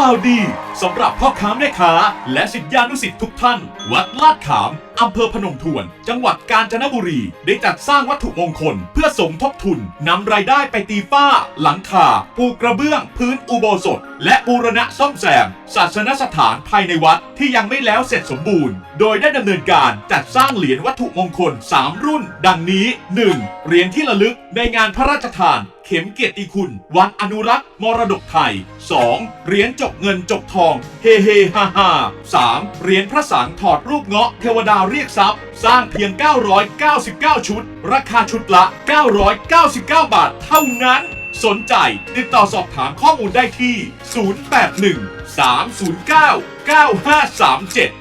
ข่าวดีสำหรับพ่อค้าแม่ค้า และสิทธิานุสิทธิ์ทุกท่าน วัดลาดขาม อำเภอพนมทวน จังหวัดกาญจนบุรี ได้จัดสร้างวัตถุมงคล เพื่อสมทบทุนนำรายได้ไปตีฝ้า หลังคา ปูกระเบื้อง พื้นอุโบสถ และบูรณะซ่อมแซม ศาสนสถานภายในวัดที่ยังไม่แล้วเสร็จสมบูรณ์ โดยได้ดำเนินการจัดสร้างเหรียญวัตถุมงคล 3 รุ่น ดังนี้ 1. เหรียญที่ระลึกในงานพระราชทานเข็มเกียรติคุณ วันอนุรักษ์ มรดกไทย 2. เหรียญจกเงินจกทอง เฮเฮฮ่าฮ่า 3. เหรียญพระสังถอดรูปเงาะเทวดาเรียกทรัพย์ สร้างเพียง 999 ชุด ราคาชุดละ 999 บาทเท่านั้น สนใจติดต่อสอบถามข้อมูลได้ที่ 081 309 9537